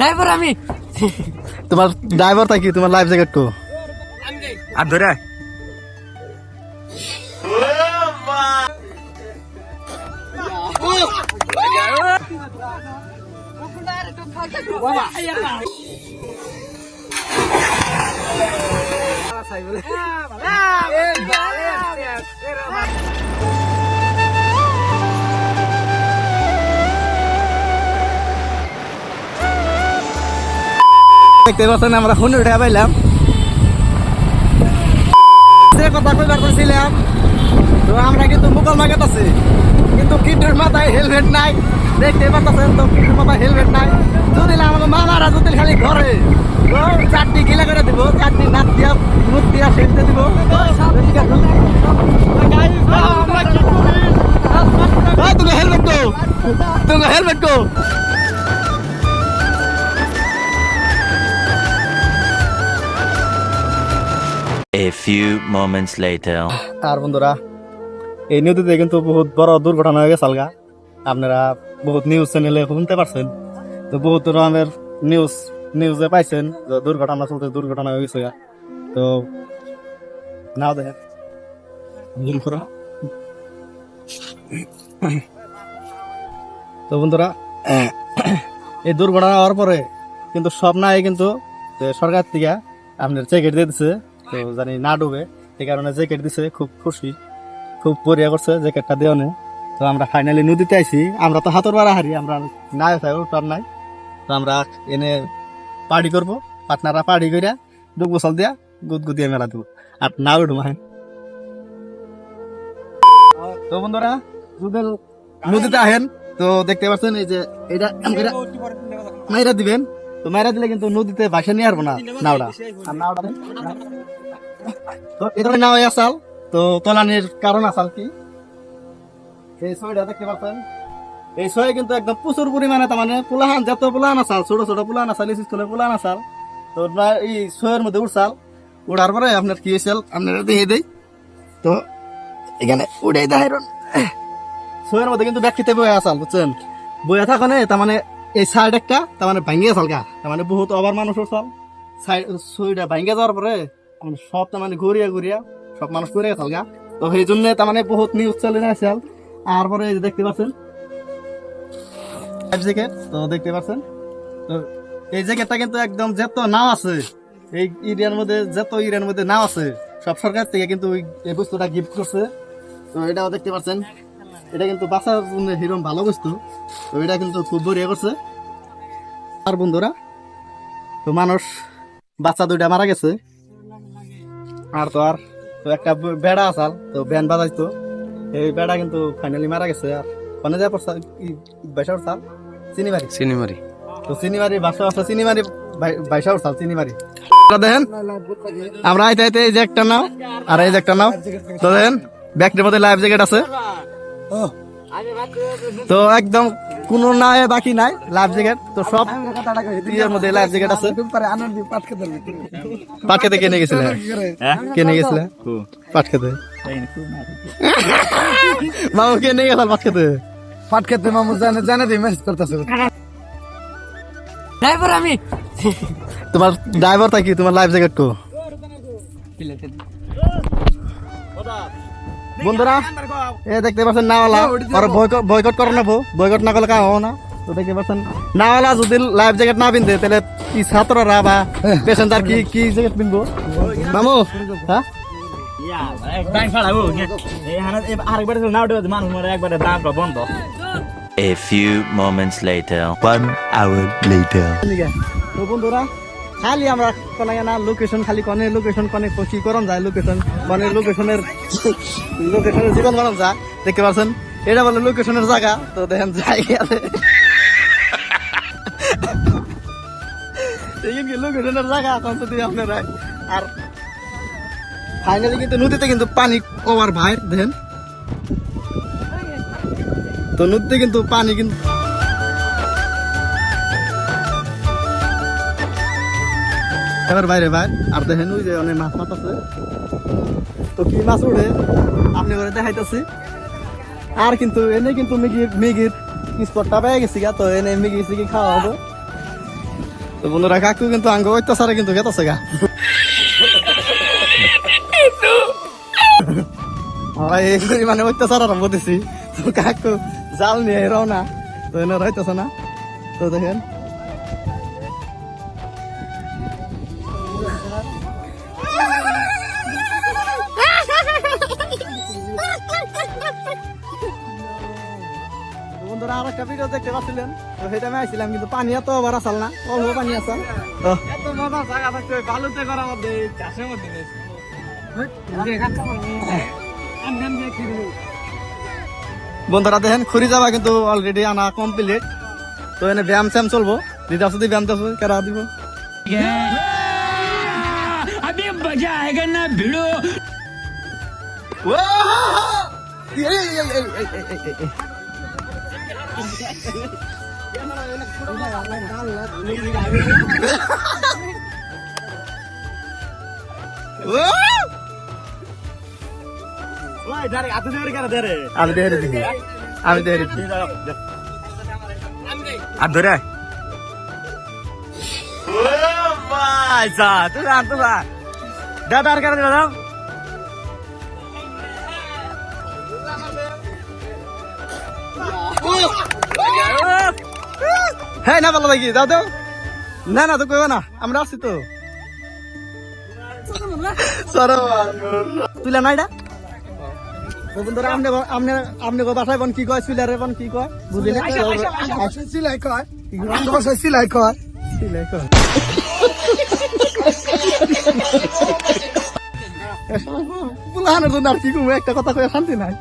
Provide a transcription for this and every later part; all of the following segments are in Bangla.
ড্রাইভার আমি তোমার ড্রাইভার থাকি তোমার লাইফ জ্যাকেট কো আর ধরে আয়। দেখতে পাচ্ছেন, আমরা ফোনে উঠে পাইলাম। কথা কইবার করছিলাম তো আমরা কিন্তু মুকল মার্কেট আছে। কিন্তু কিটের মাথায় হেলমেট নাই। দেখতে পাচ্ছেন তো, কিটের মাথায় হেলমেট নাই। যদি আমাকে মামারা যদি খালি ঘরে। চাটনি গিলা করে দিব চাটনি নাচ দিয়া, মুখ দিয়া সেজতে দিব। Moments later. আর বন্ধুরা, এই নদীতে কিন্তু বহুত বড় দুর্ঘটনা হয়ে গেছে আলগা। আপনারা বহুত নিউজ চ্যানেলে শুনতে পারছেন। তো বহুত রকমের নিউজ নিউজে পাইছেন যে দুর্ঘটনা চলতে দুর্ঘটনা হয়ে গেছে। তো নাও দেখেন। তো বন্ধুরা, এই দুর্ঘটনা হওয়ার পরে কিন্তু সব নাই কিন্তু সরকার থেকে আপনার জ্যাকেট দিয়ে দিছে তো জানি না ডুবে। এই কারণে জ্যাকেট দিছে, খুব খুশি। খুব পরিয়া করছে জ্যাকেটটা দেওয়া নেই তো আমরা ফাইনালি নদীতে আইছি। আমরা তো হাতর বাড়া হারি আমরা নাই থাকি উঠার নাই। তো আমরা এনে পার্টি করব। পার্টনাররা পার্টি করিয়া দুগ বছর দিয়া গুদ গুদিয়ে মেলা দেবো। আর না উঠবো হ্যাঁ। তো বন্ধুরা যদি নদীতে আহেন, তো দেখতে পাচ্ছেন এই যে এটা মাইরা দিবেন। তো মাইরা দিলে কিন্তু নদীতে ভাসে নিয়ে আসব না নাওটা আর নাওটা তো নাও আসাল। তো তলানির কারণ আসাল কি? এই ছয়টা দেখতে পাচ্ছেন এই ছয় কিন্তু একদম প্রচুর পরিমাণে তার মানে পুলাহান যত পুলাহান আসাল, ছোট ছোট পুলাহান আসাল স্কুলের পুলাহান আসাল, তো এই ছয়ের মধ্যে উঠছাল উড়ার পরে আপনার কি হয়েছিল আপনার দেখে দেই। তো এখানে উড়ে দেয় ছয়ের মধ্যে কিন্তু ব্যাগটিতে বয়ে আসাল, বুঝছেন? বয়ে থাকনে তার মানে এই সাইড একটা, তার মানে ভাঙ্গিয়ে আসাল গা। তার মানে বহুত অবার মানুষ উঠছাল সাইড ছয়টা ভাঙ্গে যাওয়ার পরে সব তার মানে ঘুরিয়া ঘুরিয়া সব মানুষ ঘুরে গেছাল গা। তো সেই জন্য তার মানে বহুত নিউজ চ্যানেল আসাল আর। পরে এই যে দেখতে পাচ্ছেন। জ্যাকেট তো দেখতে পাচ্ছেন। তো এই জ্যাকেটটা কিন্তু একদম যত নাও আছে, এই ইরিয়ার মধ্যে যত এরিয়ার মধ্যে নাও আছে, সব সরকার থেকে কিন্তু এই বস্তুটা গিফট করছে। তো এটাও দেখতে পাচ্ছেন। এটা কিন্তু বাচ্চার জন্য হিরম ভালো বস্তু। তো এটা কিন্তু খুব বড়িয়া করছে। আর বন্ধুরা, তো মানুষ বাচ্চা দুইটা মারা গেছে। আর তো আর তো একটা বেড়া আসাল তো ব্যান বাজাইতো। এই বেড়া কিন্তু ফাইনালি মারা গেছে আর। ওখানে যা পড়ছে? বাইশা উঠছাল চিনিবাড়ি সিনেমারি তো চিনিমারি বাসা বাসা চিনিমারি বাই- বাইশা উঠছাল চিনিমারি। দেখেন আমরা আইতে আইতে এই যে একটা নাও আর এই যে একটা নাও। তো দেখেন ব্যাগটির মধ্যে লাইফ জ্যাকেট আছে। তো একদম কোনো নাই বাকি নাই লাইফ জ্যাকেট তো সব ইয়ের মধ্যে লাইফ জ্যাকেট আছে। পাট খেতে কেনে গেছিলে? কেনে গেছিলে? পাট খেতে। মামু কেনে গেছিল পাট খেতে? পাট খেতে মামু জানে জানে দিয়ে মেসেজ করতেছে। ড্রাইভার আমি। তোমার ড্রাইভার থাকি তোমার লাইফ জ্যাকেট কো? বন্ধুরা এ দেখতে পাচ্ছেন নাওয়ালা। আর বয়কট করে নেব বয়কট না করলে কাম হব না। তো দেখতে পাচ্ছেন নাওয়ালা যদি লাইফ জ্যাকেট না পিনতে তাহলে কি ছাত্ররা বা প্যাসেঞ্জার কি কি জ্যাকেট পিনবো? মামু হ্যাঁ? A few moments later. One hour later. তো বন্ধুরা খালি আমরা কোনে না লোকেশন খালি কোনে লোকেশন কোনে কি করন যায় লোকেশন মানে লোকেশনের লোকেশনের জীবন বানান যা দেখতে পাচ্ছেন এটা বলে লোকেশনের জায়গা, তো দেখেন জায়গা কি লোকেশনের জায়গা এখন যদি আপনারা আর ফাইনালি কিন্তু নদীতে কিন্তু পানি ওভার ভাই, দেখেন। তো নদীতে কিন্তু পানি কিন্তু এবার বাইরে ভাই। আর দেখেন ওই যে অনেক মাছ মাছ আছে। তো কি মাছ উঠে? আপনি করে দেখাইতেছি। আর কিন্তু এনে কিন্তু মিগির মিগির স্পটটা পেয়ে গেছি গা, তো এনে মিগি সিগি খাওয়া হবে। তো বন্ধুরা, কাকু কিন্তু আঙ্গ অত্যাচারে কিন্তু গেতাছে গা। এই মানে অত্যাচার আরম্ভ দিছি। তো কাকু জাল নিয়ে রওনা। তো এনে রইতেছে না। তো দেখেন আপনারা আর একটা ভিডিও দেখতে পাচ্ছিলেন। তো সেটা আমি আইছিলাম কিন্তু পানি এত আবার আসাল না অল্প পানি আসাল এত মজা জায়গা থাকতে বালুতে করার মধ্যে চাষের মধ্যে বন্ধুরা দেখেন খুরি যাওয়া কিন্তু অলরেডি আনা কমপ্লিট তো এনে ব্যায়াম স্যাম চলবো। দিদি আসতে ব্যায়াম চাষ কেরা দিব। আমি মজা আয়েগা না ভিড়ো। আমি দেখে দিচ্ছি আমি দেখে দিচ্ছি আর ধরে দাদা আর করে দাদা? হ্যাঁ না ভালো লাগি দাও দাও। না না তো কইবা না আমরা আসছি তো। তুইলা নাইডা? বন্ধুরা আপনি আপনি আপনি গো বাসায় বন কি কয় সুইলারে বন কি কয়? বুঝলি না? সিলাই কয়। রঙ ভাষায় সিলাই কয়। সিলাই কয়। বুলাহানের জন্য আর কি কমু একটা কথা কয়ে শান্তি নাই।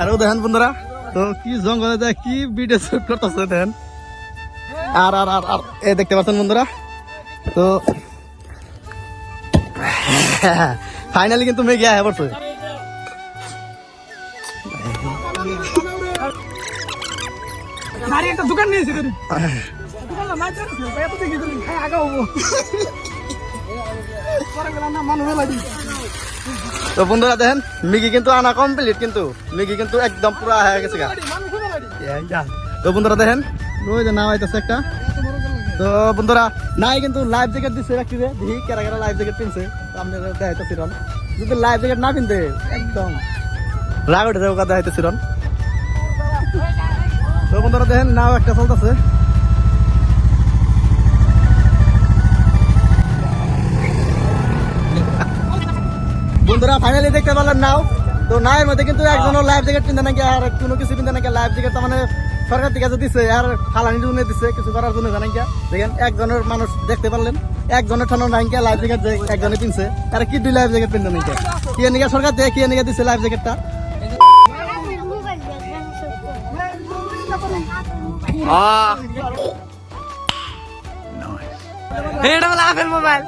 আর ও দেখেন বন্ধুরা তো কি জঙ্গলে দেখ কি ভিডিও শুট করতেছে দেখেন। আর আর আর আর এ দেখতে পাচ্ছেন বন্ধুরা? তো ফাইনালি কিন্তু একটা দোকান নিয়েছে লাগি তো বন্ধুরা দেখেন মিগি কিন্তু আনা কমপ্লিট কিন্তু। মিগি কিন্তু একদম পুরা হয়ে গেছে গা। তো বন্ধুরা দেখেন ওই যে নাম আইতেছে একটা। তো বন্ধুরা, নাই কিন্তু লাইফ জ্যাকেট রাখবে দেখি কেরা কেরা লাইফ জ্যাকেট পিনছে। আপনারা দেখাইতেছি যদি লাইফ জ্যাকেট না পিনতে, একদম। রাগ উঠে তো বন্ধুরা দেখেন, নাও একটা চলতেছে। বন্ধুরা ফাইনালি দেখতে পারলাম নাও। তো নায়ের মধ্যে কিন্তু একজনও লাইফ জ্যাকেট কিনতে নাকি আর কোনো কিছু কিনতে নাকি লাইফ জ্যাকেট মানে সরকার থেকে দিছে আর ফালানি জন্য দিছে কিছু করার জন্য জানাই দেখেন একজনের মানুষ দেখতে পারলেন একজনের ঠানো নাই গিয়া লাইফ জ্যাকেট একজনে কিনছে আর কি দুই লাইফ জ্যাকেট কিনতে নাকি কি? নিকা সরকার থেকে কি নিকা দিছে লাইফ জ্যাকেটটা এটা বলে আপেল মোবাইল।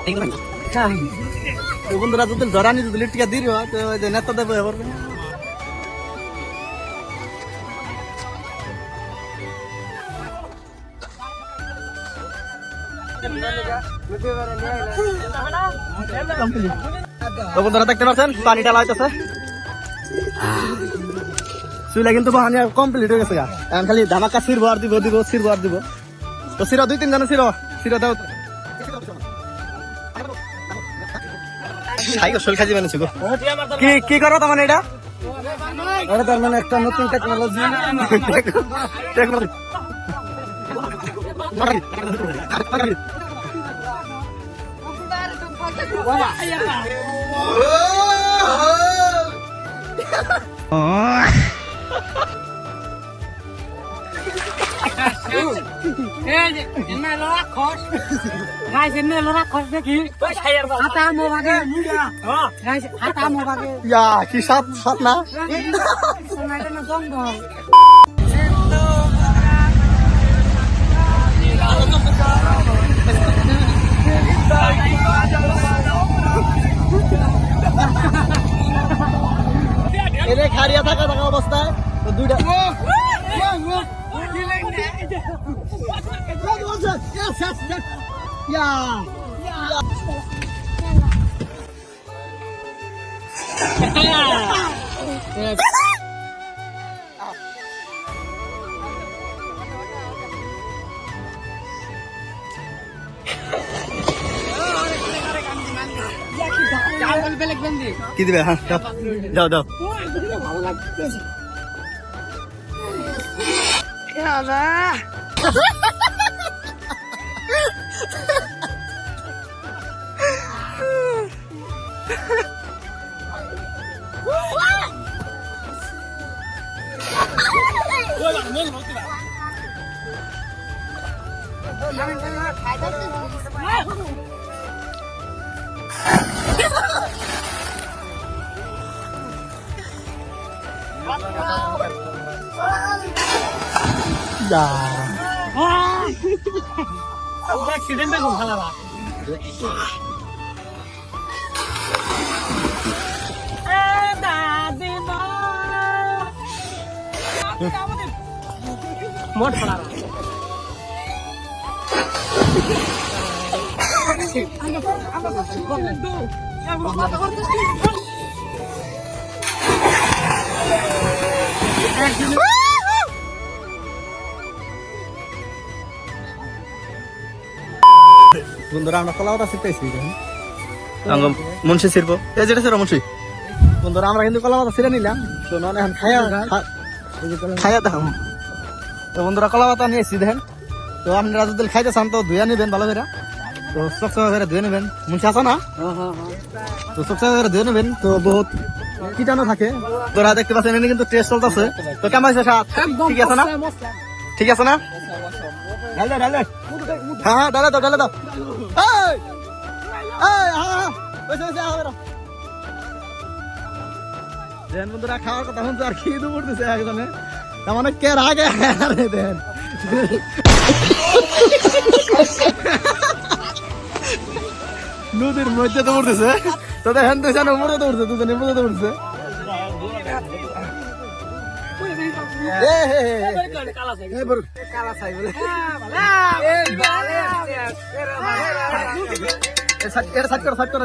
তো বন্ধুরা যদি ধরানি যদি লিটিকা দিল তো নেতা দেবো এবার। বন্ধুরা, দেখতে পাচ্ছেন? পানিটা লাইতেছে। চুলা কিন্তু বাহানি কমপ্লিট হয়ে গেছে এখন খালি ধামাকা সিরবো আর দিব দিব, সিরবো আর দিব। তো সিরা, দুই তিন জনে সিরো। সিরো দাও খাই গো শোল খাজি বানিয়েছি গো কি কি করো তোমার এটা? এটা তার মানে একটা নতুন টেকনোলজি টেকনোলজি ইয়া কি সাত সাত না? এনে খারিয়া থাকা থাকা অবস্থায় yes, yes, yes. Yeah. Yeah. yeah. কি দিবে হ্যাঁ যাও যাও ভালো 我怎么去的来来来呀啊我我看来了哎，大嘴巴吧 মোট পড়া বন্ধুরা আমরা কলাপাতা শিখতেছি মুন্সি শিল্প এই যেটা ছিল মুন্সি। বন্ধুরা আমরা কিন্তু কলাপাতা ছিঁড়ে নিলাম। তো এখন খাইয়া খা- খাইয়া দেখাম তো বন্ধুরা কলাপাতা নিয়েছি দেখেন। তো আপনারা যদি খাইতে চান তো ধুয়া নিবেন ভালো করে। তো চকচকা করে ধুয়ে নেবেন। মুন্সি আছে না? তো চকচকা করে ধুয়ে নেবেন। তো বহুত কীটাণু থাকে। তোরা দেখতে পাচ্ছেন এনে কিন্তু টেস্ট চলতেছে। তো কেমন আছে স্বাদ ঠিক আছে না? ঠিক আছে না? ডাল দে ডাল দে। হ্যাঁ হ্যাঁ ডালে দাও ডালে দাও এই! এই হ্যাঁ হ্যাঁ ওইসে ওইসে হবে দেন বন্ধুরা খাওয়ার কথা শুনছে আর খেয়ে একজনে। তার মানে কে রাগে আরে দেন। নদীর মধ্যে তো উঠতেছে তো দেখেন তো জানো উপরে তো উঠছে দুজনে উপরে তো উঠছে এ হে হে হে। এ বড় কালা সাই বলে এ সাইড এর সাইড করো সাইড করো।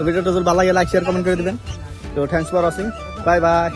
তো ভিডিওটা যদি ভালো লাগে লাইক শেয়ার কমেন্ট করে দিবেন। তো thanks for watching bye bye